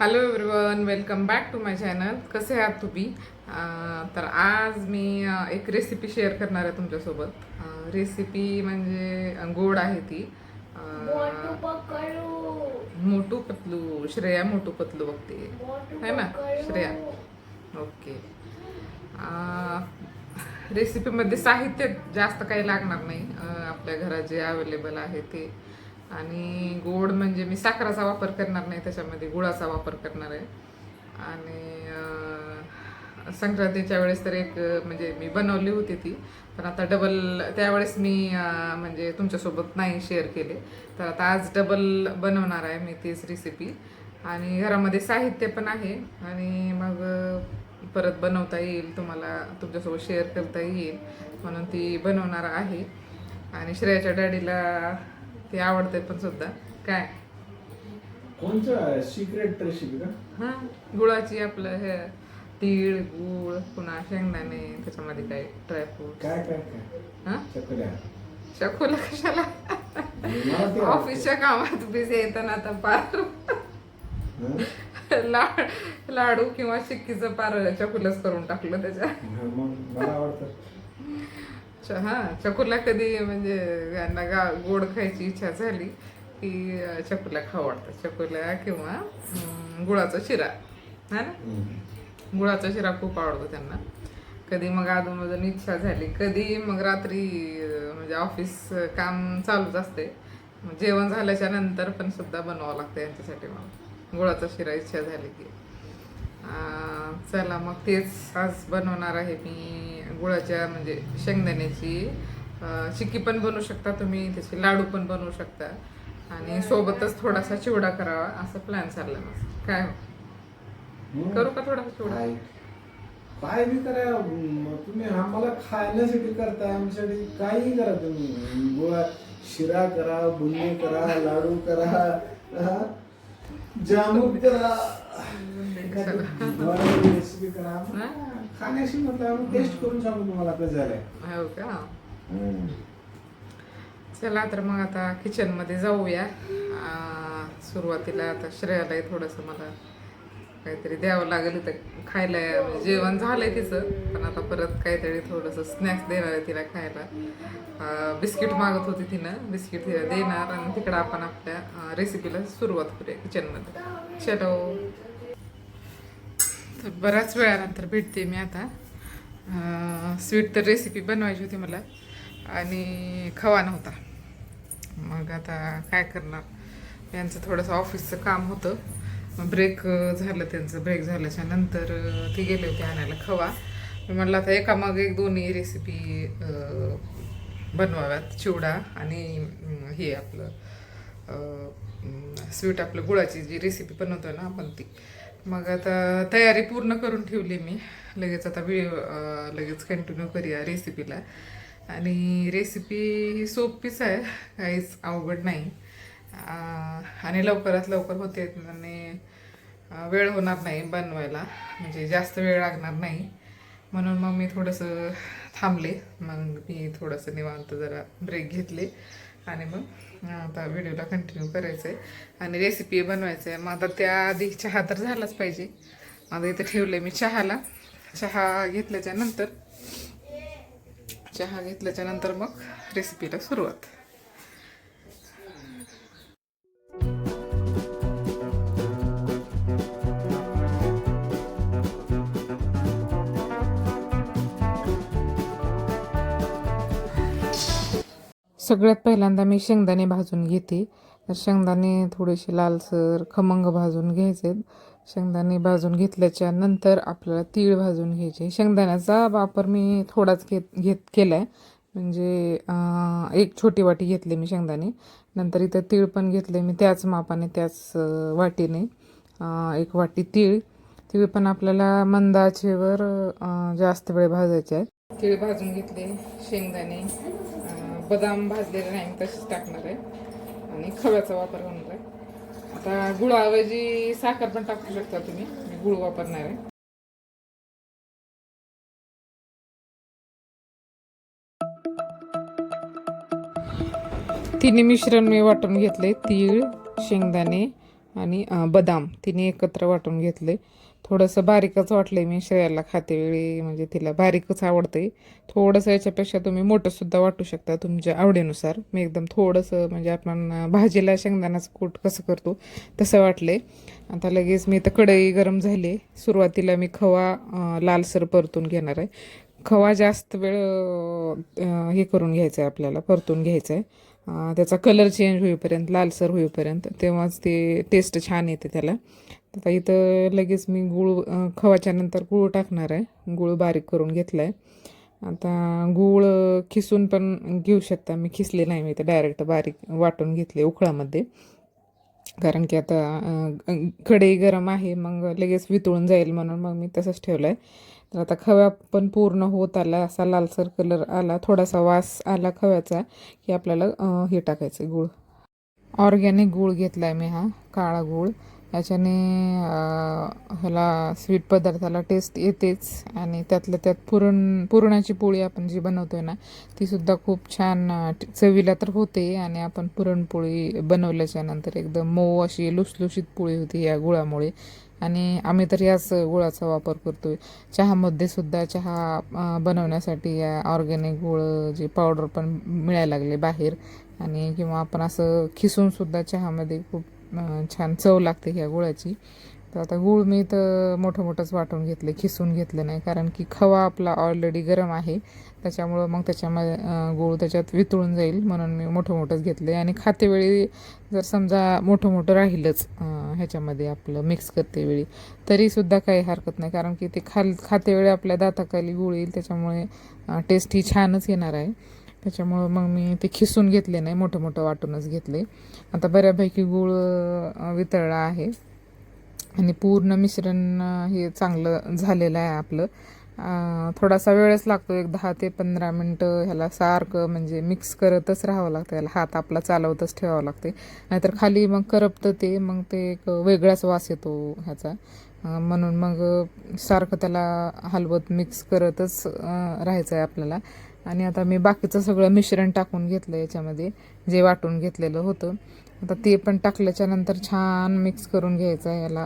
Hello everyone welcome back to my channel कसे आहात तुम्ही? तर आज मी एक रेसिपी शेअर करणार आहे तुमच्यासोबत. रेसिपी म्हणजे गोड आहे ती. मोटू पतलू श्रेया मोटू पतलू बघते. है ना. श्रेया. ओके. रेसिपीमध्ये साहित्य जास्त काही लागणार नाही. आपल्या घरात जे अवेलेबल आहे ते. आणि गोड म्हणजे मी साखराचा वापर करणार नाही त्याच्यामध्ये गुळाचा वापर करणार आहे. आणि संक्रांतीच्या वेळेस तर एक म्हणजे मी बनवली होती ती पण आता डबल त्यावेळेस मी म्हणजे तुमच्यासोबत नाही शेअर केले. तर आता आज डबल बनवणार आहे मी तीच रेसिपी आणि घरामध्ये साहित्य पण आहे. आणि मग परत बनवता येईल तुम्हाला तुमच्यासोबत शेअर करता येईल म्हणून ती बनवणार आहे. आणि श्रेयाच्या डॅडीला ते आवडते पण सुद्धा. काय? कोणचं सिक्रेट रेसिपी का? हां गुळाची आपलं हे तीळ गुळ पुन्हा शेंगदाणे त्याच्यामध्ये काय? ड्रायफ्रूट काय काय काय? हां? चकल्या. चकोला कशाला? मला ते ऑफिसच्या कामात बिझी येताना आता पार? लाड लाडू किंवा चिक्कीचं पार चकुलच करून टाकलं त्याच्या. मग मला आवडतं. हा चकुला कधी म्हणजे यांना गा गोड खायची इच्छा झाली की चकुला खाऊ वाटतं. चकुला किंवा गुळाचा शिरा. हा ना. गुळाचा शिरा खूप आवडतो त्यांना. कधी मग अधूनमधून इच्छा झाली. कधी मग रात्री म्हणजे ऑफिस काम चालूच असते. जेवण झाल्याच्यानंतर पण सुद्धा बनवावं लागतं यांच्यासाठी मग. गुळाचा शिरा इच्छा झाली की. चला मग तेच आज बनवणार आहे मी गुळाच्या म्हणजे शेंगदाण्याची. चिक्की पण बनवू शकता तुम्ही त्याचे लाडू पण बनवू शकता. आणि सोबतच थोडासा चिवडा करावा असं प्लॅन चालला माझा. काय हो? करू का थोडासा चिवडा? काय? बी करा म, तुम्ही आम्हाला खाण्यासाठी करता आमच्यासाठी. काही करा तुम्ही. गोळा शिरा करा बुंदी करा लाडू करा? जामून करा. रेसिपी करा. खाण्याशी म्हटलं टेस्ट करून सांगू तुम्हाला कसं झालंय. हो का. चला तर मग आता किचनमध्ये जाऊया. सुरुवातीला आता श्रेयालाही थोडंसं मला काहीतरी द्यावं लागेल तर खायला जेवण झालंय तिचं पण आता परत काहीतरी थोडंसं स्नॅक्स देणार आहे तिला खायला. बिस्किट मागत होती तिनं. बिस्किट तिला देणार. आणि तिकडं आपण आपल्या रेसिपीला सुरुवात करूया किचनमध्ये चलो तर बऱ्याच वेळानंतर भेटते मी आता. स्वीट तर रेसिपी बनवायची होती मला आणि खवा नव्हता. मग आता काय करणार? यांचं थोडंसं ऑफिसचं काम होतं. मग ब्रेक झालं त्यांचं ब्रेक झाल्याच्यानंतर ते गेले होते आणायला खवा. मी म्हटलं आता एका मग एक दोन्ही रेसिपी बनवाव्यात चिवडा आणि हे आपलं स्वीट आपलं गुळाची जी रेसिपी बनवतो ना आपण ती. मग आता तयारी पूर्ण करून ठेवली मी. लगेच आता व्हिडिओ लगेच कंटिन्यू करूया रेसिपीला आणि रेसिपी ही सोपीच आहे. काहीच अवघड नाही. आणि लवकरात लवकर होते आणि वेळ होणार नाही बनवायला. म्हणजे जास्त वेळ लागणार नाही. म्हणून मग मी थोडंसं थांबले. मग मी थोडंसं निवांत जरा ब्रेक घेतले. आणि मग आता व्हिडिओला कंटिन्यू करायचं आहे आणि रेसिपी बनवायचं आहे मग आता त्याआधी चहा तर झालाच पाहिजे. आता इथे आहे मी चहाला. चहा घेतल्याच्या नंतर चहा घेतल्याच्या नंतर मग रेसिपीला सुरुवात. सगळ्यात पहिल्यांदा मी शेंगदाणे भाजून घेते. तर शेंगदाणे थोडेसे लालसर खमंग भाजून घ्यायचे. शेंगदाणे भाजून घेतल्याच्या नंतर आपल्याला तीळ भाजून घ्यायचे. शेंगदाण्याचा वापर मी थोडाच घेत घेत केला आहे म्हणजे एक छोटी वाटी घेतली मी शेंगदाणे. नंतर इथं तीळ पण घेतले मी त्याच मापाने त्याच वाटीने. एक वाटी तीळ. तीळ पण आपल्याला मंदाचेवर जास्त वेळ भाजायचे आहे. तीळ भाजून घेतले शेंगदाणे. बदाम भाजलेले नाही तसेच टाकणार आहे. आणि खव्याचा वापर होणार आहे. आता गुळाऐवजी साखर पण टाकू शकता तुम्ही मी गुळ वापरणार आहे. तिन्ही मिश्रण मी वाटून घेतले तीळ शेंगदाणे आणि बदाम. तिने एकत्र वाटून घेतले. थोडंसं बारीकच वाटलं मी श्रेयाला खातेवेळी म्हणजे तिला बारीकच आवडते थोडंसं याच्यापेक्षा तुम्ही मोठंसुद्धा वाटू शकता तुमच्या आवडीनुसार. मी एकदम थोडंसं म्हणजे आपण भाजीला शेंगदाण्याचं कूट कसं करतो तसं वाटले आता लगेच मी तर कढई गरम झाली. सुरुवातीला मी खवा लालसर परतून घेणार आहे. खवा जास्त वेळ हे करून घ्यायचं आहे आपल्याला परतून घ्यायचं आहे त्याचा कलर चेंज होईपर्यंत लालसर होईपर्यंत तेव्हाच ते टेस्ट छान येते त्याला. आता इथं लगेच मी गूळ खवाच्या नंतर गूळ टाकणार आहे. गूळ बारीक करून घेतला आहे आता गूळ खिसून पण घेऊ शकता. मी खिसले नाही मी तर डायरेक्ट बारीक वाटून घेतले उकळामध्ये. कारण की आता कढई गरम आहे. मग लगेच वितळून जाईल म्हणून मग मी तसंच ठेवलं आहे आता खव्या पण पूर्ण होत आला असा लालसर कलर आला थोडासा वास आला खव्याचा की आपल्याला हे टाकायचं गूळ. ऑर्गॅनिक गूळ घेतला आहे मी हा काळा गूळ. याच्याने ह्याला स्वीट पदार्थाला टेस्ट येतेच आणि त्यातल्या त्यात पुरण पुरणाची पोळी आपण जी बनवतोय ना तीसुद्धा खूप छान चवीला तर होते आणि आपण पुरणपोळी बनवल्याच्या नंतर एकदम मऊ अशी लुसलुशीत पोळी होती या गुळामुळे. आणि आम्ही तर याच गुळाचा वापर करतो आहे चहामध्ये सुद्धा चहा बनवण्यासाठी या ऑर्गॅनिक गुळ जे पावडर पण मिळायला लागले बाहेर. आणि किंवा आपण असं खिसूनसुद्धा चहामध्ये खूप छान चव लागते ह्या गुळाची. तर आता गूळ मी तर मोठं मोठंच वाटून घेतले खिसून घेतलं नाही. कारण की खवा आपला ऑलरेडी गरम आहे. त्याच्यामुळं मग त्याच्यामध्ये गूळ त्याच्यात वितळून जाईल म्हणून मी मोठं मोठंच घेतले आणि खातेवेळी जर समजा मोठं मोठं राहिलंच ह्याच्यामध्ये आपलं मिक्स करते वेळी तरीसुद्धा काही हरकत नाही. कारण की ते खाल खातेवेळी आपल्या दाताखाली गूळ येईल त्याच्यामुळे टेस्ट ही छानच येणार आहे. त्याच्यामुळं मग मी ते खिसून घेतले नाही मोठं मोठं वाटूनच घेतले आता बऱ्यापैकी गूळ वितळला आहे. आणि पूर्ण मिश्रण हे चांगलं झालेलं आहे आपलं. थोडासा वेळच लागतो एक दहा ते पंधरा मिनटं ह्याला सारखं म्हणजे मिक्स करतच राहावं लागतं ह्याला हात आपला चालवतच ठेवावं लागते. नाहीतर खाली मग करपतं ते मग ते एक वेगळाच वास येतो ह्याचा. म्हणून मग सारखं त्याला हलवत मिक्स करतच राहायचं आहे आपल्याला. आणि आता मी बाकीचं सगळं मिश्रण टाकून घेतलं याच्यामध्ये जे वाटून घेतलेलं होतं. आता ते पण टाकल्याच्या नंतर छान मिक्स करून घ्यायचं आहे याला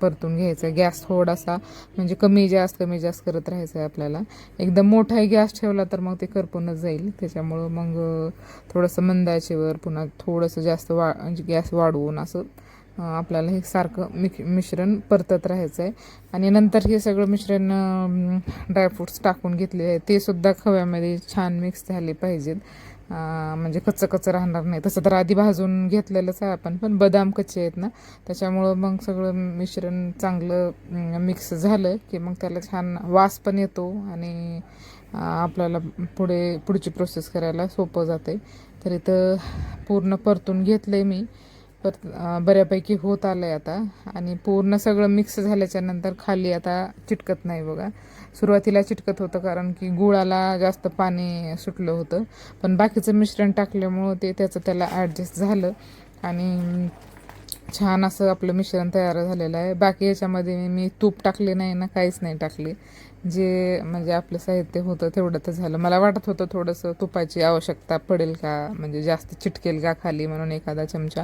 परतून घ्यायचं आहे. गॅस थोडासा म्हणजे कमी जास्त कमी जास्त करत राहायचं आहे आपल्याला. एकदम मोठाही गॅस ठेवला तर मग ते करपूनच जाईल. त्याच्यामुळं मग थोडंसं मंदाचेवर पुन्हा थोडंसं जास्त वा म्हणजे गॅस वाढवून असं आपल्याला हे सारखं मिक मिश्रण परतत राहायचं आहे. आणि नंतर हे सगळं मिश्रण ड्रायफ्रूट्स टाकून घेतले आहे. ते सुद्धा खव्यामध्ये छान मिक्स झाले पाहिजेत. म्हणजे कच्चं कच्चं राहणार नाही. तसं तर आधी भाजून घेतलेलंच आहे आपण पण बदाम कच्चे आहेत ना. त्याच्यामुळं मग सगळं मिश्रण चांगलं मिक्स झालं की मग त्याला छान वास पण येतो आणि आपल्याला पुढे पुढची प्रोसेस करायला सोपं जाते तर इथं पूर्ण परतून घेतलं आहे मी. पर बऱ्यापैकी होत आलं आहे आता. आणि पूर्ण सगळं मिक्स झाल्याच्यानंतर खाली आता चिटकत नाही बघा. सुरुवातीला चिटकत होतं कारण की गुळाला जास्त पाणी सुटलं होतं. पण बाकीचं मिश्रण टाकल्यामुळं ते त्याचं त्याला ॲडजस्ट झालं. आणि छान असं आपलं मिश्रण तयार झालेलं आहे. बाकी याच्यामध्ये मी तूप टाकले नाही ना काहीच नाही टाकले. जे म्हणजे आपलं साहित्य होतं तेवढं तर झालं. मला वाटत होतं थोडंसं तुपाची आवश्यकता पडेल का? म्हणजे जास्त चिटकेल का खाली म्हणून एखादा चमचा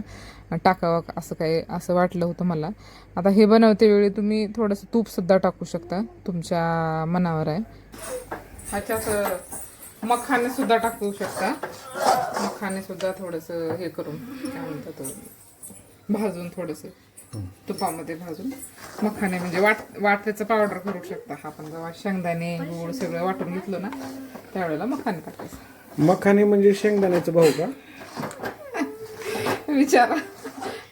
टाकावा असं काही असं वाटलं होतं मला. आता हे बनवते वेळी तुम्ही थोडंसं तूपसुद्धा टाकू शकता. तुमच्या मनावर आहे. ह्याच्यात मखाने सुद्धा टाकू शकता. मखाने सुद्धा थोडंसं हे करून काय म्हणतात भाजून थोडंसं. तुपामध्ये भाजून मखाने म्हणजे वाट वाटायचं पावडर करू शकता. आपण जेव्हा शेंगदाणे गूळ सगळं वाटून घेतलं ना त्यावेळेला मखाने टाकायचं. मखाने म्हणजे शेंगदाण्याचं भाऊ का? विचारा.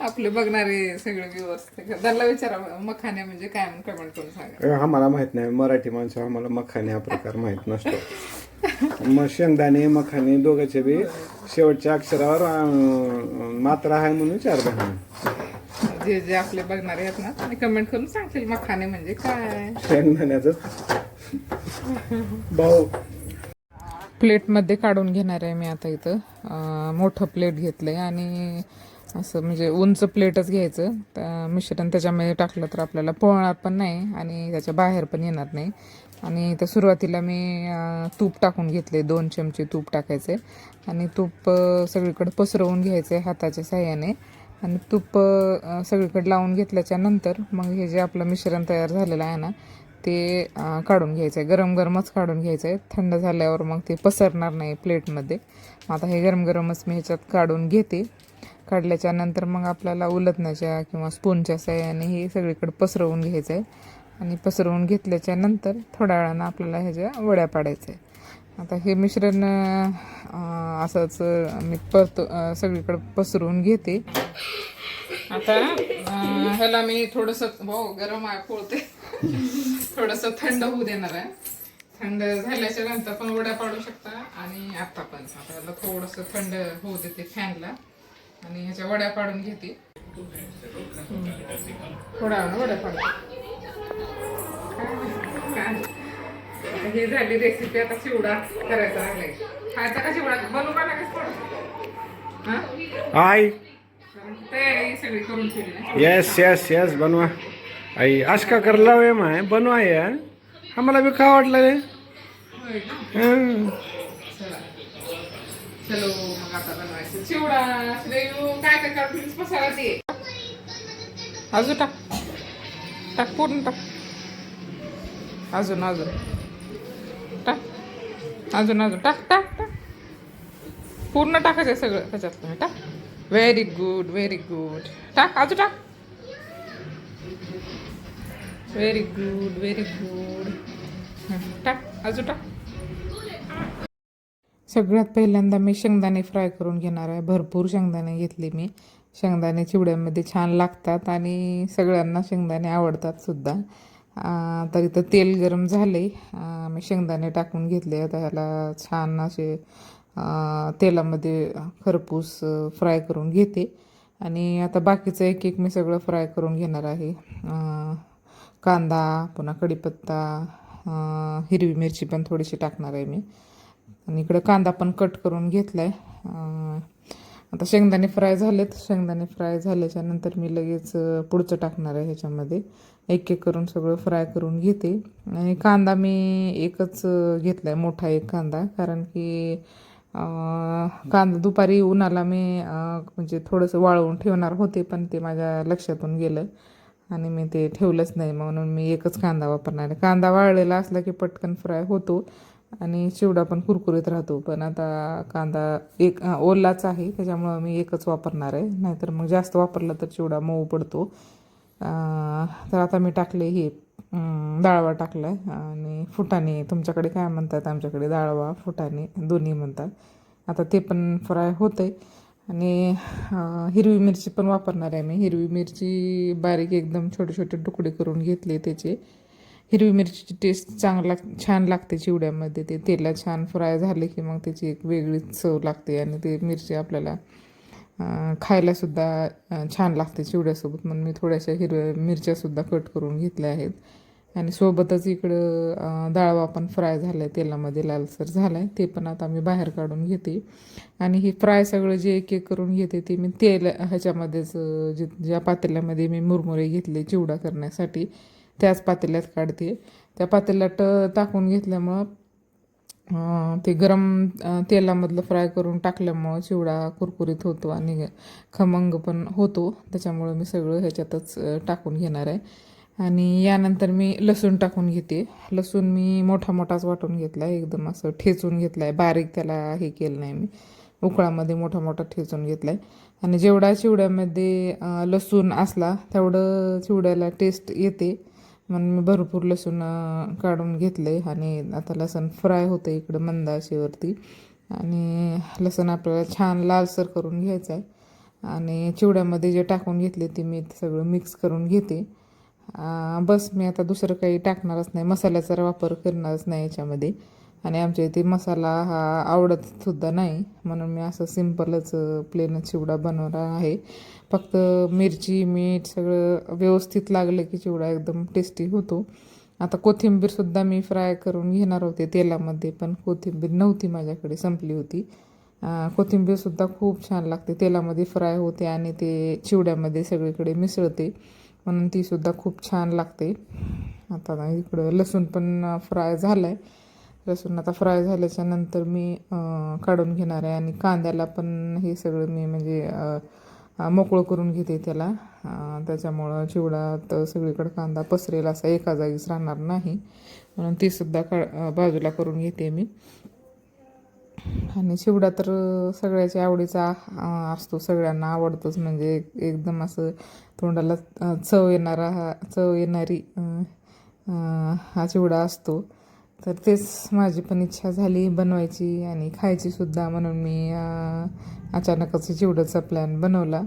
आपले बघणारे सगळे व्ह्युअर्स त्यांना विचारा मखाने म्हणजे काय म्हणून कमेंट करून सांगा. अ, आम्हाला माहीत नाही. मराठी माणसं आम्हाला मखाने हा प्रकार माहीत नसतो. मग शेंगदाणे मखाने दोघांचे बी शेवटच्या अक्षरावर अ, मात्रा आहे म्हणून चार जे जे आपले बघणारे आहेत ना ते कमेंट करून सांगतील मखाने म्हणजे काय. शेंगदाण्याचं भाऊ. प्लेटमध्ये काढून घेणार आहे मी आता इथं. अं, मोठं प्लेट घेतलं आहे आणि असं म्हणजे उंच प्लेटच घ्यायचं. त्या मिश्रण त्याच्यामध्ये टाकलं तर आपल्याला पोळणार पण नाही आणि त्याच्या बाहेर पण येणार नाही. आणि इथं सुरुवातीला मी अं, तूप टाकून घेतले दोन चमचे तूप टाकायचे आणि तूप अं, सगळीकडे पसरवून घ्यायचे हाताच्या साह्याने. आणि तूप सगळीकडे लावून घेतल्याच्या नंतर मग हे जे आपलं मिश्रण तयार झालेलं आहे ना ते काढून घ्यायचं आहे गरम गरमच काढून घ्यायचं आहे थंड झाल्यावर मग ते पसरणार नाही प्लेटमध्ये. आता हे गरम गरमच मी ह्याच्यात काढून घेते. काढल्याच्या नंतर मग आपल्याला उलटण्याच्या किंवा स्पूनच्या सहाय्याने हे सगळीकडे पसरवून घ्यायचं आहे आणि पसरवून घेतल्याच्या नंतर थोड्या वेळानं आपल्याला ह्याच्या वड्या पाडायचं आहे आता हे मिश्रण असंच मी परतो सगळीकडे पसरवून घेते. आता ह्याला मी थोडंसं भाऊ गरम पोळते. थोडंसं थंड होऊ देणार आहे. थंड झाल्याच्यानंतर पण वड्या पाडू शकता. आणि आता पण आता याला थोडंसं थंड होऊ देते फॅनला. आणि ह्याच्या वड्या पाडून घेते. थोड्या वड्या पाडू. काय? आता ही झाली रेसिपी आता चिवडा करायचा आहे खायचा का चिवडा? बनवू का लगेच हा? आई. कारण की तयारी सगळी करून ठेवली ना. यस यस यस बनवा. आई आज का करला वे माय? बनवा यार. आम्हाला बी खा वाटलं रे. होय का? हं. चला. चलो मग आता बनवायचं. चिवडा श्रेयू काय काय काढून मसाला दे. अजून टाक. टाक पूर्ण टाक. अजून अजून. अजून अजून. टाक टाक टाक. पूर्ण टाकायचं सगळं त्याच्यात टाक. व्हेरी गुड व्हेरी गुड टाक अजून टाक. व्हेरी गुड व्हेरी गुड टाक अजून टाक. सगळ्यात पहिल्यांदा मी शेंगदाणे फ्राय करून घेणार आहे. भरपूर शेंगदाणे घेतले मी. शेंगदाणे चिवड्यामध्ये छान लागतात आणि सगळ्यांना शेंगदाणे आवडतात सुद्धा. तर इथं तेल गरम झाले आहे मी शेंगदाणे टाकून घेतले. आता ह्याला छान असे तेलामध्ये खरपूस फ्राय करून घेते. आणि आता बाकीचं एक एक मी सगळं फ्राय करून घेणार आहे. कांदा पुन्हा कढीपत्ता हिरवी मिरची पण थोडीशी टाकणार आहे मी. आणि इकडं कांदा पण कट करून घेतला आहे आता शेंगदाणे फ्राय झालेत. शेंगदाणे फ्राय झाल्याच्यानंतर मी लगेच पुढचं टाकणार आहे ह्याच्यामध्ये. एक एक करून सगळं फ्राय करून घेते. आणि कांदा मी एकच घेतला आहे मोठा एक कांदा. कारण की कांदा दुपारी उन्हाला मी म्हणजे थोडंसं वाळवून ठेवणार होते पण ते माझ्या लक्षातून गेलं. आणि मी ते ठेवलंच नाही म्हणून मी एकच कांदा वापरणार आहे. कांदा वाळलेला असला की पटकन फ्राय होतो. आणि चिवडा पण कुरकुरीत राहतो. पण आता कांदा एक ओलाच आहे त्याच्यामुळं मी एकच वापरणार आहे. नाहीतर मग जास्त वापरला तर चिवडा मऊ पडतो. तर आता मी टाकले हे डाळवा टाकला आहे आणि फुटाणे तुमच्याकडे काय म्हणतात? आमच्याकडे डाळवा फुटाणे दोन्ही म्हणतात. आता ते पण फ्राय होतं आहे आणि हिरवी मिरची पण वापरणार आहे मी. हिरवी मिरची बारीक एकदम छोटे छोटे तुकडे करून घेतले त्याचे. हिरवी मिरचीची टेस्ट चांगला छान लागते चिवड्यामध्ये. ते तेला छान फ्राय झाले की मग त्याची एक वेगळीच चव लागते आणि ते मिरची आपल्याला खायलासुद्धा छान लागते चिवड्यासोबत. म्हणून मी थोड्याशा हिरव्या मिरच्यासुद्धा कट करून घेतल्या आहेत. आणि सोबतच इकडं डाळवा पण फ्राय झाला आहे तेलामध्ये लालसर झाला आहे ते पण आता मी बाहेर काढून घेते. आणि हे फ्राय सगळं जे एक एक करून घेते ते मी तेल ह्याच्यामध्येच जे ज्या पातेल्यामध्ये मी मुरमुरे घेतले चिवडा करण्यासाठी त्याच पातेल्यात काढते. त्या पातेल्यात टाकून घेतल्यामुळं ते गरम तेलामधलं फ्राय करून टाकल्यामुळं चिवडा कुरकुरीत होतो आणि खमंग पण होतो. त्याच्यामुळं मी सगळं ह्याच्यातच टाकून घेणार आहे. आणि यानंतर मी लसूण टाकून घेते. लसूण मी मोठा मोठाच वाटून घेतला आहे. एकदम असं ठेचून घेतला आहे. बारीक त्याला हे केलं नाही मी. उकळामध्ये मोठा मोठा ठेचून घेतला आहे. आणि जेवढा चिवड्यामध्ये लसूण असला तेवढं चिवड्याला टेस्ट येते. म्हणून मी भरपूर लसूण काढून घेतलं आहे आणि आता लसूण फ्राय होतं इकडं मंदाचेवरती आणि लसूण आपल्याला छान लालसर करून घ्यायचं आहे आणि चिवड्यामध्ये जे टाकून घेतले ते मी सगळं मिक्स करून घेते. बस मी आता दुसरं काही टाकणारच नाही. मसाल्याचा वापर करणारच नाही याच्यामध्ये. आणि आमच्या इथे मसाला हा आवडत सुद्धा नाही. म्हणून मी असं सिम्पलच प्लेन चिवडा बनवणार आहे. फक्त मिरची मीठ सगळं व्यवस्थित लागलं की चिवडा एकदम टेस्टी होतो. आता कोथिंबीरसुद्धा मी फ्राय करून घेणार होते तेलामध्ये पण कोथिंबीर नव्हती माझ्याकडे संपली होती. कोथिंबीरसुद्धा खूप छान लागते. तेलामध्ये फ्राय होते आणि ते चिवड्यामध्ये सगळीकडे मिसळते. म्हणून तीसुद्धा खूप छान लागते. आता इकडं लसूण पण फ्राय झालं आहे लसूण आता फ्राय झाल्याच्यानंतर मी काढून घेणार आहे. आणि कांद्याला पण हे सगळं मी म्हणजे मोकळं करून घेते त्याला. त्याच्यामुळं चिवडा तर सगळीकडे कांदा पसरेल असा एका जागीच राहणार नाही. म्हणून ती सुद्धा का बाजूला करून घेते मी. आणि चिवडा तर सगळ्याच्या आवडीचा असतो. सगळ्यांना आवडतोच. म्हणजे एकदम असं तोंडाला चव येणारा हा चव येणारी हा चिवडा असतो. तर तेच माझी पण इच्छा झाली बनवायची आणि खायची सुद्धा म्हणून मी अचानकच चिवड्याचा प्लॅन बनवला.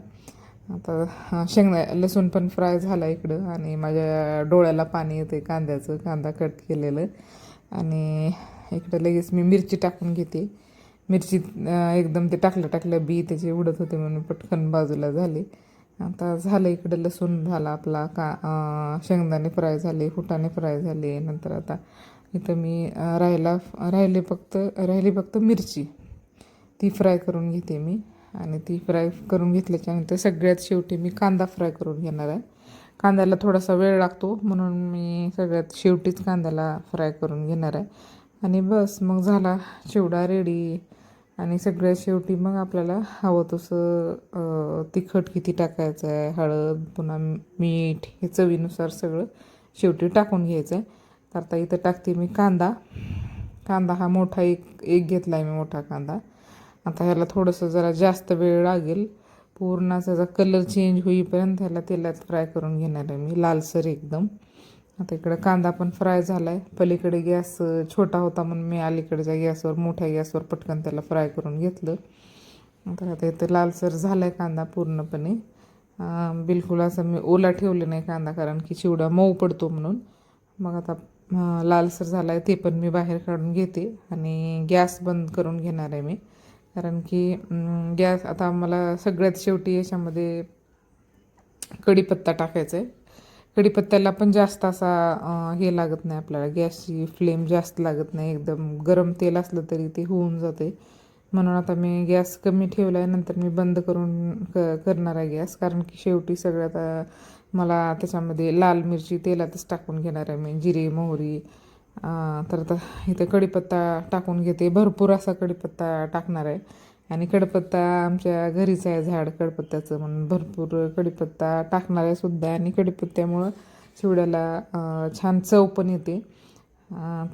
आता शेंगदा लसूण पण फ्राय झाला इकडं आणि माझ्या डोळ्याला पाणी येते कांद्याचं कांदा कट केलेलं. आणि इकडं लगेच मी मिरची टाकून घेते. मिरची एकदम ते टाकलं टाकलं बी त्याचे उडत होते म्हणून पटकन बाजूला झाले. आता झालं इकडं लसूण झाला आपला का शेंगदाणे फ्राय झाले फुटाणे फ्राय झाले. नंतर आता इथं मी राहायला राहिले फक्त राहिली फक्त मिरची. ती फ्राय करून घेते मी. आणि ती फ्राय करून घेतल्याच्यानंतर सगळ्यात शेवटी मी कांदा फ्राय करून घेणार आहे. कांद्याला थोडासा वेळ लागतो म्हणून मी सगळ्यात शेवटीच कांद्याला फ्राय करून घेणार आहे. आणि बस मग झाला चिवडा रेडी आणि सगळ्यात शेवटी मग आपल्याला हवं तसं तिखट किती टाकायचं आहे हळद पुन्हा मीठ हे चवीनुसार सगळं शेवटी टाकून घ्यायचं आहे. तर आता इथं टाकते मी कांदा. कांदा हा मोठा एक एक घेतला आहे मी मोठा कांदा. आता ह्याला थोडंसं जरा जास्त वेळ लागेल. पूर्ण त्याचा कलर चेंज होईपर्यंत ह्याला तेलात फ्राय करून घेणार आहे मी लालसर एकदम. आता इकडं कांदा पण फ्राय झाला आहे पलीकडे गॅस छोटा होता म्हणून मी अलीकडच्या गॅसवर मोठ्या गॅसवर पटकन त्याला फ्राय करून घेतलं. तर आता इथं लालसर झाला आहे कांदा पूर्णपणे. बिलकुल असं मी ओला ठेवले नाही कांदा कारण की चिवडा मऊ पडतो म्हणून. मग आता लालसर झाला आहे ते पण मी बाहेर काढून घेते आणि गॅस बंद करून घेणार आहे मी. कारण की गॅस आता मला सगळ्यात शेवटी याच्यामध्ये कढीपत्ता टाकायचा आहे कढीपत्त्याला पण जास्त असा हे लागत नाही आपल्याला गॅसची फ्लेम जास्त लागत नाही. एकदम गरम तेल असलं तरी ते होऊन जाते म्हणून आता मी गॅस कमी ठेवला आहे नंतर मी बंद करून क करणार आहे गॅस. कारण की शेवटी सगळ्यात मला त्याच्यामध्ये लाल मिरची तेलातच टाकून घेणार आहे मी जिरे मोहरी. तर आता इथे कढीपत्ता टाकून घेते. भरपूर असा कढीपत्ता टाकणार आहे. आणि कडपत्ता आमच्या घरीच आहे झाड कडपत्त्याचं म्हणून भरपूर कढीपत्ता टाकणार आहे सुद्धा. आणि कढीपत्त्यामुळं चिवड्याला छान चव पण येते.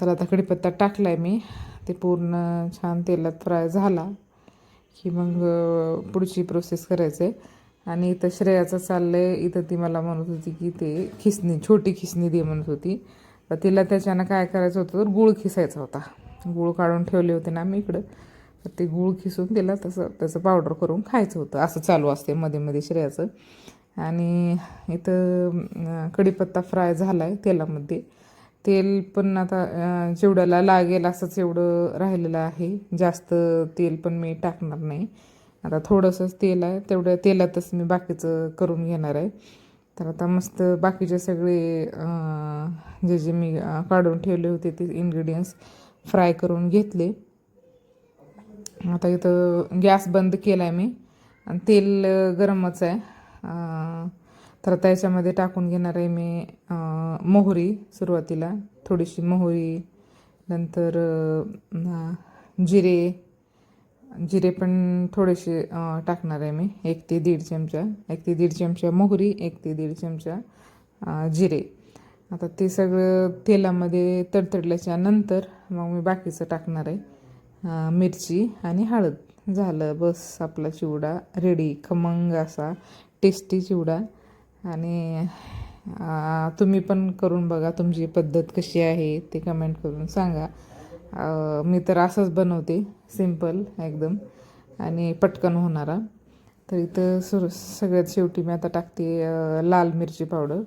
तर आता कढीपत्ता टाकला आहे मी. ते पूर्ण छान तेलात फ्राय झाला की मग पुढची प्रोसेस करायचं आहे आणि इथं श्रेयाचं चाललं आहे इथं ती मला म्हणत होती की ते खिसणी छोटी खिसणी दे म्हणत होती. तर तिला त्याच्यानं काय करायचं होतं तर गूळ खिसायचा होता. गूळ काढून ठेवले होते ना मी इकडं. तर ते गूळ खिसून तिला तसं त्याचं पावडर करून खायचं होतं. असं चालू असते मध्ये मध्ये श्रेयाचं. आणि इथं कढीपत्ता फ्राय झाला आहे तेलामध्ये. तेल पण आता जेवढ्याला चिवड्याला लागेल असंच एवढं राहिलेलं आहे. जास्त तेल पण मी टाकणार नाही. आता थोडंसंच तेल आहे तेवढ्या तेलातच मी बाकीचं करून घेणार आहे. तर आता मस्त बाकीचे सगळे जे जे मी काढून ठेवले होते ते इन्ग्रेडियंट्स फ्राय करून घेतले. आता इथं गॅस बंद केला आहे मी. आणि तेल गरमच आहे. तर त्याच्यामध्ये टाकून घेणार आहे मी मोहरी सुरुवातीला. थोडीशी मोहरी नंतर जिरे जिरे पण थोडेसे टाकणार आहे मी. एक ते दीड चमचा. एक ते दीड चमचा मोहरी एक ते दीड चमचा जिरे. आता ते सगळं तेलामध्ये तडतडल्याच्या नंतर मग मी बाकीचं टाकणार आहे. मिरची आणि हळद. झालं बस. आपला चिवडा रेडी खमंग असा टेस्टी चिवडा. आणि तुम्ही पण करून बघा तुमची पद्धत कशी आहे ते कमेंट करून सांगा. मी तर असंच बनवते सिंपल एकदम. आणि पटकन होणारा. तर इथं सुर सगळ्यात शेवटी मी आता टाकते लाल मिरची पावडर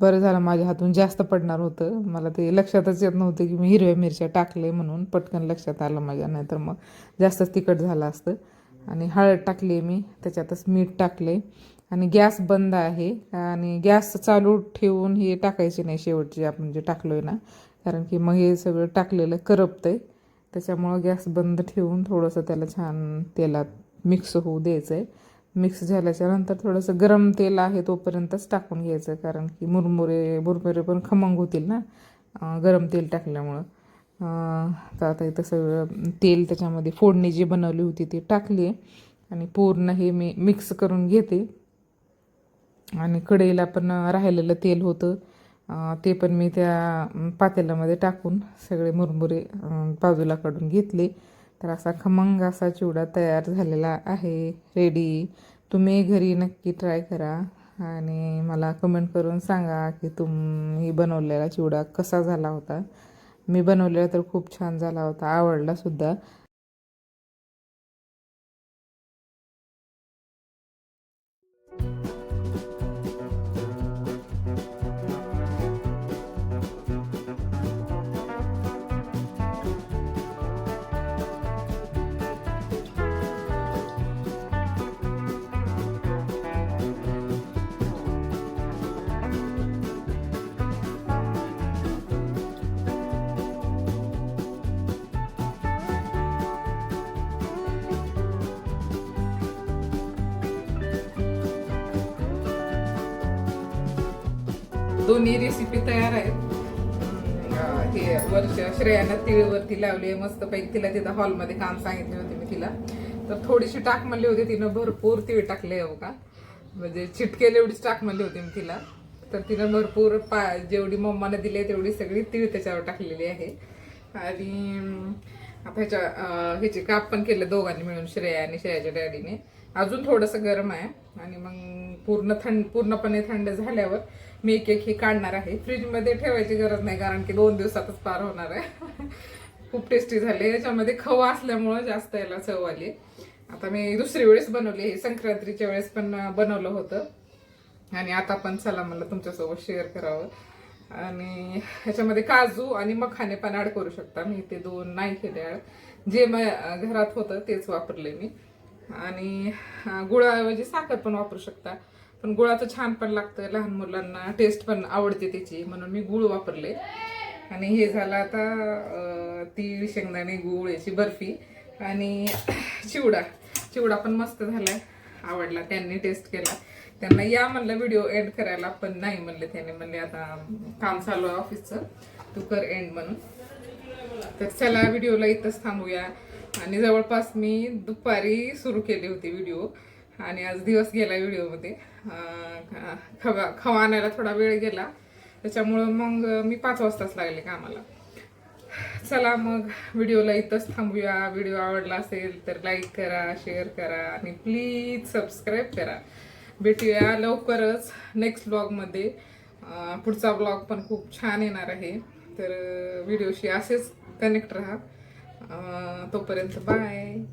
बरं झालं माझ्या हातून जास्त पडणार होतं. मला ते लक्षातच येत नव्हतं की मी हिरव्या मिरच्या टाकले म्हणून पटकन लक्षात आलं माझ्या. नाहीतर मग जास्तच तिखट झालं असतं. आणि हळद टाकली मी त्याच्यातच मीठ टाकले. आणि गॅस बंद आहे. आणि गॅस चालू ठेवून हे टाकायचे नाही शेवटचे आपण जे टाकलो आहे ना. कारण की मग हे सगळं टाकलेलं करपतं आहे त्याच्यामुळं गॅस बंद ठेवून थोडंसं त्याला छान तेलात मिक्स होऊ द्यायचं आहे मिक्स झाल्याच्यानंतर थोडंसं गरम तेल आहे तोपर्यंतच टाकून घ्यायचं कारण की मुरमुरे मुरमुरे पण खमंग होतील ना गरम तेल टाकल्यामुळं. तर आता इथं सगळं तेल त्याच्यामध्ये फोडणी जी बनवली होती ती टाकली आहे आणि पूर्ण हे मी मिक्स करून घेते. आणि कढईला पण राहिलेलं तेल होतं. ते पण मी त्या पातेल्यामध्ये टाकून सगळे मुरमुरे बाजूला काढून घेतले. तर असा खमंग असा चिवडा तयार झालेला आहे. रेडी तुम्ही घरी नक्की ट्राय करा आणि मला कमेंट करून सांगा की तुम्ही बनवलेला चिवडा कसा झाला होता. मी बनवलेला तर खूप छान झाला होता आवडला दोन्ही रेसिपी तयार आहेत. हे वरच्या श्रेयानं तिळवरती लावली आहे. मस्त पैकी तिला तिथं हॉलमध्ये काम सांगितले होते मी तिला. तर थोडीशी टाक म्हणली होती तिनं भरपूर तीळ टाकले हो का? म्हणजे चिटकेल एवढीच टाक म्हणली होती मी तिला. तर तिनं भरपूर पा जेवढी मम्मानं दिली आहे तेवढी सगळी तीळ त्याच्यावर टाकलेली आहे. आणि आता ह्याच्या ह्याचे काप पण केलं दोघांनी मिळून श्रेया आणि श्रेयाच्या डॅडीने. अजून थोडंसं गरम आहे. आणि मग पूर्ण थंड पूर्णपणे थंड झाल्यावर मी एक एक हे काढणार आहे. फ्रीजमध्ये ठेवायची गरज नाही कारण की दोन दिवसातच पार होणार आहे. खूप टेस्टी झाले. याच्यामध्ये खवा असल्यामुळं जास्त याला चव आली. आता मी दुसरी वेळेस बनवली हे संक्रांतीच्या वेळेस पण बनवलं होतं. आणि आता पण चला मला तुमच्यासोबत शेअर करावं. आणि ह्याच्यामध्ये काजू आणि मखाने पण ॲड करू शकता. मी ते दोन नाही केले ॲड जे म घरात होतं तेच वापरले मी. आणि गुळाऐवजी साखर पण वापरू शकता. पण गुळाचं छान पण लागतं लहान मुलांना टेस्ट पण आवडते त्याची म्हणून मी गुळ वापरले. आणि हे झालं आता ती शेंगदाणे गुळ याची बर्फी आणि चिवडा. चिवडा पण मस्त झाला आवडला त्यांनी टेस्ट केला. त्यांना या म्हणलं व्हिडिओ एंड करायला पण नाही म्हणले त्याने म्हणले आता काम चालू आहे ऑफिसचं तू कर एंड म्हणून. तर चला व्हिडिओला इथंच थांबूया. आणि जवळपास मी दुपारी सुरू केली होती व्हिडिओ आणि आज दिवस गेला व्हिडिओमध्ये खवा खवा आणायला थोडा वेळ गेला. त्याच्यामुळं मग मी पाच वाजताच लागले कामाला. चला मग व्हिडिओला इथंच थांबूया. व्हिडिओ आवडला असेल तर लाईक करा शेअर करा आणि प्लीज सबस्क्राईब करा. भेटूया लवकरच नेक्स्ट ब्लॉगमध्ये पुढचा ब्लॉग पण खूप छान येणार आहे. तर व्हिडिओशी असेच कनेक्ट राहा. तोपर्यंत बाय.